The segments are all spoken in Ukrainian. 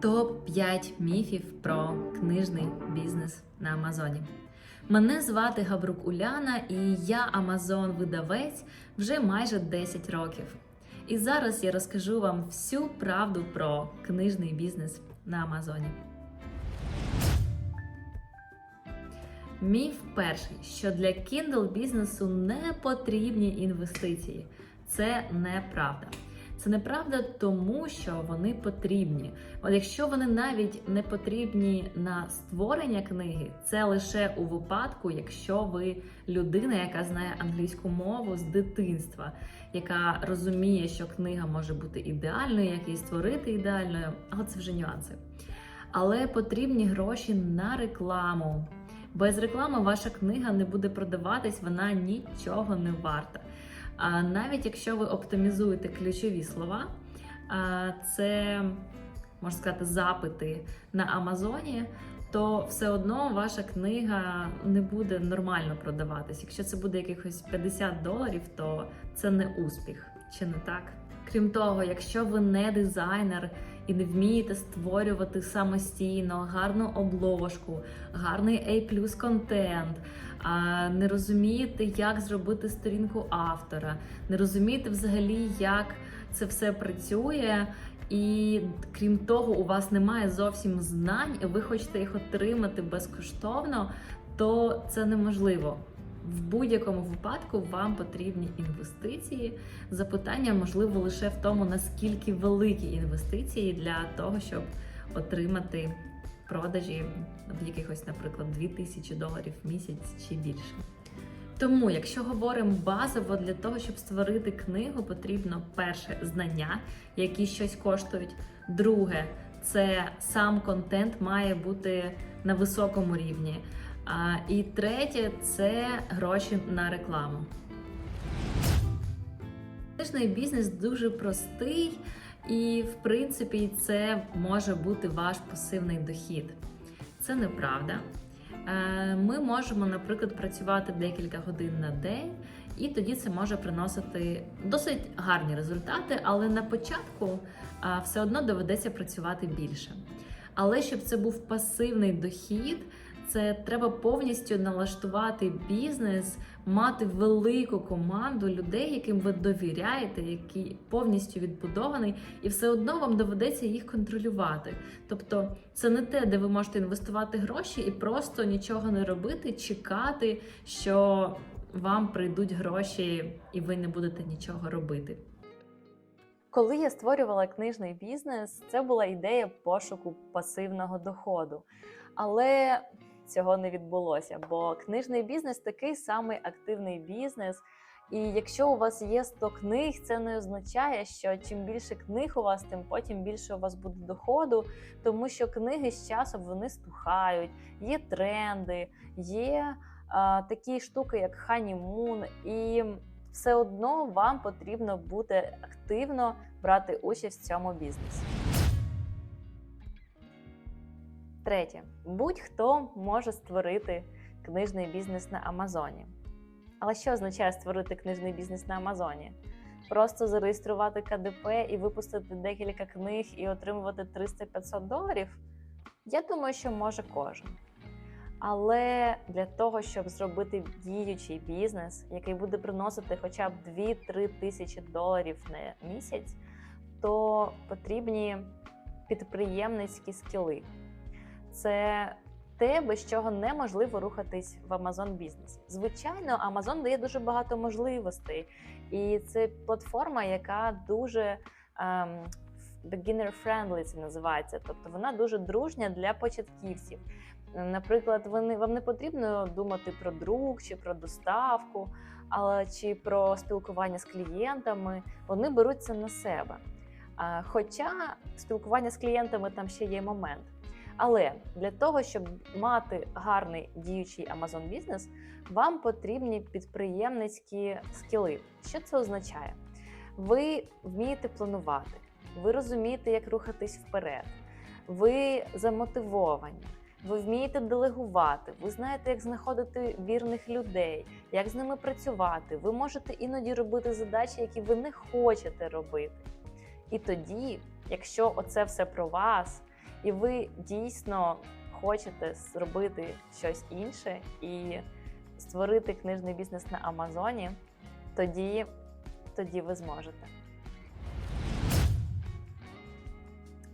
Топ 5 міфів про книжний бізнес на Амазоні. Мене звати Габрук Уляна, і я Амазон-видавець вже майже 10 років. І зараз я розкажу вам всю правду про книжний бізнес на Амазоні. Міф перший, що для Kindle бізнесу не потрібні інвестиції. Це неправда. Це неправда, тому що вони потрібні. От якщо вони навіть не потрібні на створення книги, це лише у випадку, якщо ви людина, яка знає англійську мову з дитинства, яка розуміє, що книга може бути ідеальною, як її створити ідеальною, але це вже нюанси. Але потрібні гроші на рекламу. Без реклами ваша книга не буде продаватись, вона нічого не варта. Навіть якщо ви оптимізуєте ключові слова, це можна сказати запити на Амазоні, то все одно ваша книга не буде нормально продаватись. Якщо це буде якихось 50 доларів, то це не успіх, чи не так? Крім того, якщо ви не дизайнер і не вмієте створювати самостійно гарну обложку, гарний A контент, не розумієте, як зробити сторінку автора, не розумієте взагалі, як це все працює. І крім того, у вас немає зовсім знань, і ви хочете їх отримати безкоштовно, то це неможливо. В будь-якому випадку вам потрібні інвестиції. Запитання можливо лише в тому, наскільки великі інвестиції для того, щоб отримати продажі в якихось, наприклад, 2000 доларів в місяць чи більше. Тому, якщо говоримо базово для того, щоб створити книгу, потрібно перше знання, які щось коштують. Друге, це сам контент має бути на високому рівні. І третє це гроші на рекламу. Книжний бізнес дуже простий, і в принципі це може бути ваш пасивний дохід. Це неправда. Е, Ми можемо, наприклад, працювати декілька годин на день, і тоді це може приносити досить гарні результати, але на початку все одно доведеться працювати більше. Але щоб це був пасивний дохід, це треба повністю налаштувати бізнес, мати велику команду людей, яким ви довіряєте, які повністю відбудований, і все одно вам доведеться їх контролювати. Тобто, це не те, де ви можете інвестувати гроші і просто нічого не робити, чекати, що вам прийдуть гроші, і ви не будете нічого робити. Коли я створювала книжний бізнес, це була ідея пошуку пасивного доходу. Але цього не відбулося, бо книжний бізнес такий самий активний бізнес. І якщо у вас є 100 книг, це не означає, що чим більше книг у вас, тим потім більше у вас буде доходу, тому що книги з часом вони стухають, є тренди, є а, такі штуки, як ханімун, і все одно вам потрібно бути активно брати участь в цьому бізнесі. Третє, будь-хто може створити книжний бізнес на Амазоні. Але що означає створити книжний бізнес на Амазоні? Просто зареєструвати КДП і випустити декілька книг і отримувати 300-500 доларів? Я думаю, що може кожен. Але для того, щоб зробити діючий бізнес, який буде приносити хоча б 2-3 тисячі доларів на місяць, то потрібні підприємницькі скіли. Це те, без чого неможливо рухатись в Amazon бізнесі. Звичайно, Amazon дає дуже багато можливостей, і це платформа, яка дуже ем, beginner-friendly це називається. Тобто вона дуже дружня для початківців. Наприклад, вони вам не потрібно думати про друк чи про доставку, але чи про спілкування з клієнтами. Вони беруть це на себе. Хоча спілкування з клієнтами там ще є момент. Але для того, щоб мати гарний діючий Amazon бізнес, вам потрібні підприємницькі скіли. Що це означає? Ви вмієте планувати, ви розумієте, як рухатись вперед, ви замотивовані, ви вмієте делегувати, ви знаєте, як знаходити вірних людей, як з ними працювати. Ви можете іноді робити задачі, які ви не хочете робити. І тоді, якщо оце все про вас, і ви дійсно хочете зробити щось інше і створити книжний бізнес на Амазоні, тоді, тоді ви зможете.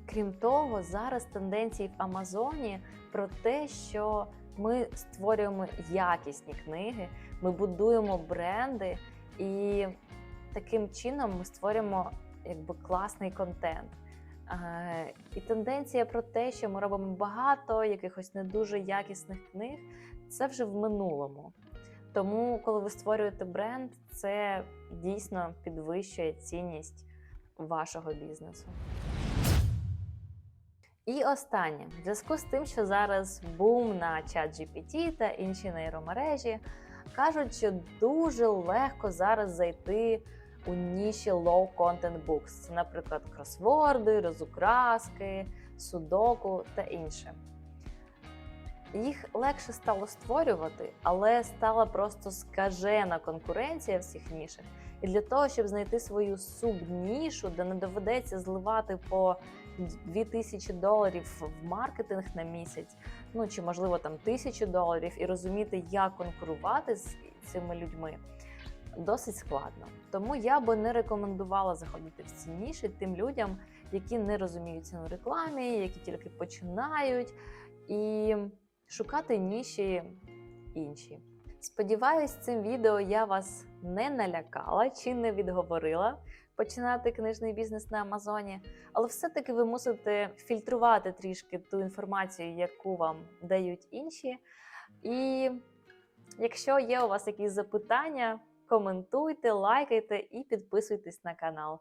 Крім того, зараз тенденції в Амазоні про те, що ми створюємо якісні книги, ми будуємо бренди, і таким чином ми створюємо якби класний контент. Е, І тенденція про те, що ми робимо багато якихось не дуже якісних книг, це вже в минулому. Тому, коли ви створюєте бренд, це дійсно підвищує цінність вашого бізнесу. І останнє, в зв'язку з тим, що зараз бум на ChatGPT та інші нейромережі, кажуть, що дуже легко зараз зайти у ніші low content books, Це, наприклад, кросворди, розукраски, судоку та інше. Їх легше стало створювати, але стала просто скажена конкуренція в цих нішах. І для того, щоб знайти свою субнішу, де не доведеться зливати по 2000 доларів в маркетинг на місяць, ну чи можливо там тисячу доларів, і розуміти, як конкурувати з цими людьми, досить складно. Тому я би не рекомендувала заходити в ці ніші тим людям, які не розуміються на рекламі, які тільки починають, і шукати ніші інші. Сподіваюсь, цим відео я вас не налякала чи не відговорила починати книжний бізнес на Амазоні, але все-таки ви мусите фільтрувати трішки ту інформацію, яку вам дають інші. І якщо є у вас якісь запитання, коментуйте, лайкайте і підписуйтесь на канал.